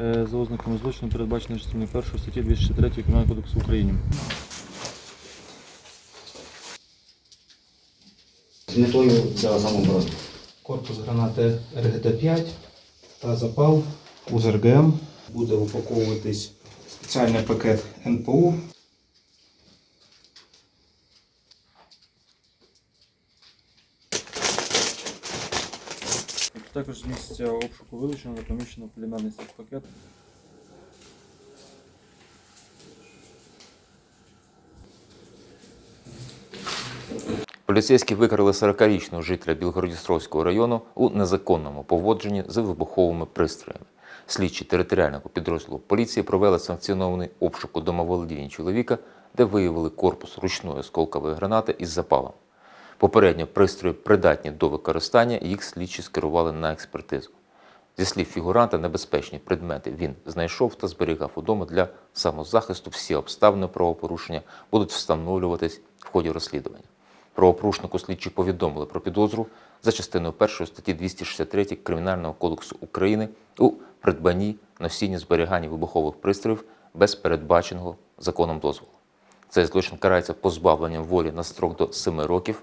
е, за ознаками злочину, передбачено частиною 1 статті 203 Кримінального кодексу України. з метою для самооборони. корпус гранати РГД-5 та запал УЗРГМ. Буде упаковуватись спеціальний пакет НПУ. Також з місця обшуку вилучено поміщено полімерний пакет. Поліцейські викрили 40-річного жителя Білгородністровського району у незаконному поводженні з вибуховими пристроями. Слідчі територіального підрозділу поліції провели санкціонований обшук у домоволодінні чоловіка, де виявили корпус ручної осколкової гранати із запалом. Попередньо пристрої придатні до використання, їх слідчі скерували на експертизу. Зі слів фігуранта, небезпечні предмети він знайшов та зберігав удома для самозахисту. Всі обставини правопорушення будуть встановлюватись в ході розслідування. Правопорушнику слідчі повідомили про підозру за частиною 1 статті 263 Кримінального кодексу України у придбанні, носінні, зберіганні вибухових пристроїв без передбаченого законом дозволу. Цей злочин карається позбавленням волі на строк до 7 років.